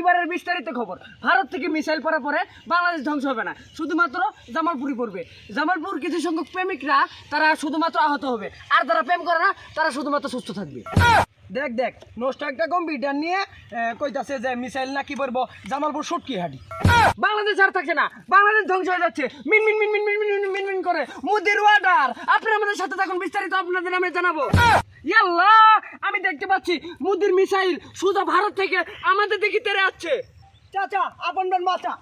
এবারের বিস্তারিত খবর। ভারত থেকে মিসাইল পড়ার পরে বাংলাদেশ ধ্বংস হবে না। শুধুমাত্র জামালপুরই পড়বে। জামালপুর কিছু সংখ্যক প্রেমিকরা, তারা শুধুমাত্র আহত হবে। আর যারা প্রেম করে না, তারা শুধুমাত্র সুস্থ থাকবে। দেখ দেখ, নষ্ট একটা কম্পিউটার নিয়ে কইতাছে যে মিসাইল নাকি বলব জামালপুর সুটকি হাঁটি। বাংলাদেশ আর থাকছে না। বাংলাদেশ ধ্বংস হয়ে যাচ্ছে। মিন মিন মিন মিন মিন মিন মিন মিন করে। মুদির ওয়াটার আপনি আমাদের সাথে থাকুন। বিস্তারিত আপনাদের আমি জানাব। ইয়াল্লাহ, আমি পাচ্ছি মুদির মিসাইল সুদা ভারত থেকে আমাদের দিকে তেরে আসছে। চাচা আপন বেন বাচ্চা।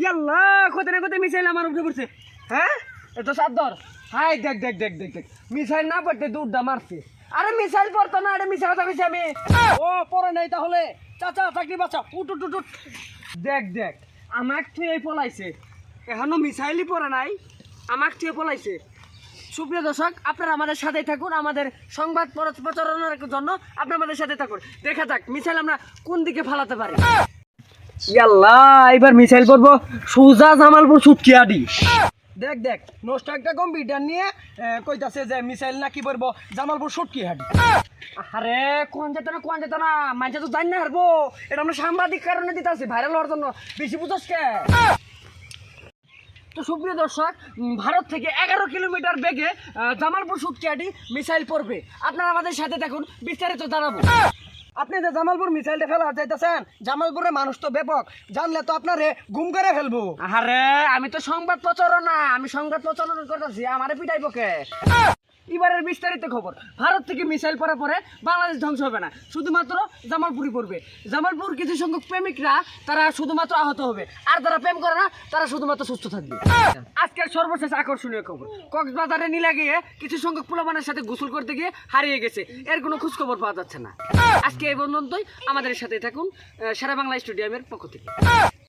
ইয়াল্লাহ কোথায় না কোথায় মিসাইল আমার উপরে পড়ছে। হ্যাঁ? এত সাদর হাই দেখ দেখ দেখ দেখ দেখ। মিসাইল না পড়তে দুধটা মারছে। আরে মিসাইল পড়তো না আরে মিসাইল কথা কইছি আমি। ও পরে নাই তাহলে। চাচা চাকরি বাচ্চা উঠ উঠ উঠ। দেখ দেখ আমাক থুয়ে পলাইছে এখনও মিসাইলই পড়ে নাই আমাক থুয়ে পলাইছে সুপ্রিয় দর্শক, আপনারা আমাদের সাথেই থাকুন, আমাদের সংবাদ প্রচারণার জন্য আপনি আমাদের সাথে থাকুন। দেখা যাক, মিসাইল আমরা কোন দিকে ফালাতে পারি। এবার মিসাইল পড়ব সুজা জামালপুর সুটকিয়াডি দেখ দেখ, নষ্ট একটা কম্পিউটার নিয়ে কইতাছে যে মিসাইল নাকি বলব জামালপুর সুটকি হাডি আরে কোন যেত না কোন যেত না মানুষ তো জানি না হারবো। এটা আমরা সাংবাদিক কারণে দিতে আছি ভাইরাল হওয়ার জন্য। বেশি বুঝোস কে? তো সুপ্রিয় দর্শক ভারত থেকে এগারো কিলোমিটার বেগে জামালপুর সুটকিয়াটি মিসাইল পড়বে। আপনারা আমাদের সাথে দেখুন বিস্তারিত জানাব। আপনি যে জামালপুর মিসাইলটা ফেলা যাইতেছেন জামালপুরের মানুষ তো ব্যাপক। জানলে তো আপনারে গুম করে ফেলব। আরে আমি তো সংবাদ প্রচারণা আমি সংবাদ প্রচারণ করতেছি আমারে পিটাইব কে? এবারের বিস্তারিত খবর। ভারত থেকে মিসাইল পড়ার পরে বাংলাদেশ ধ্বংস হবে না। শুধুমাত্র জামালপুরই পড়বে। জামালপুর কিছু সংখ্যক প্রেমিকরা তারা শুধুমাত্র আহত হবে। আর যারা প্রেম করে না, তারা শুধুমাত্র সুস্থ থাকবে। আজকের সর্বশেষ আকর্ষণীয় খবর। কক্সবাজারে নীলা গিয়ে কিছু সংখ্যক পোলাবানের সাথে গোসল করতে গিয়ে হারিয়ে গেছে। এর কোনো খোঁজ খবর পাওয়া যাচ্ছে না। আজকে এই পর্যন্তই। আমাদের সাথে থাকুন সারা বাংলা স্টেডিয়ামের পক্ষ থেকে।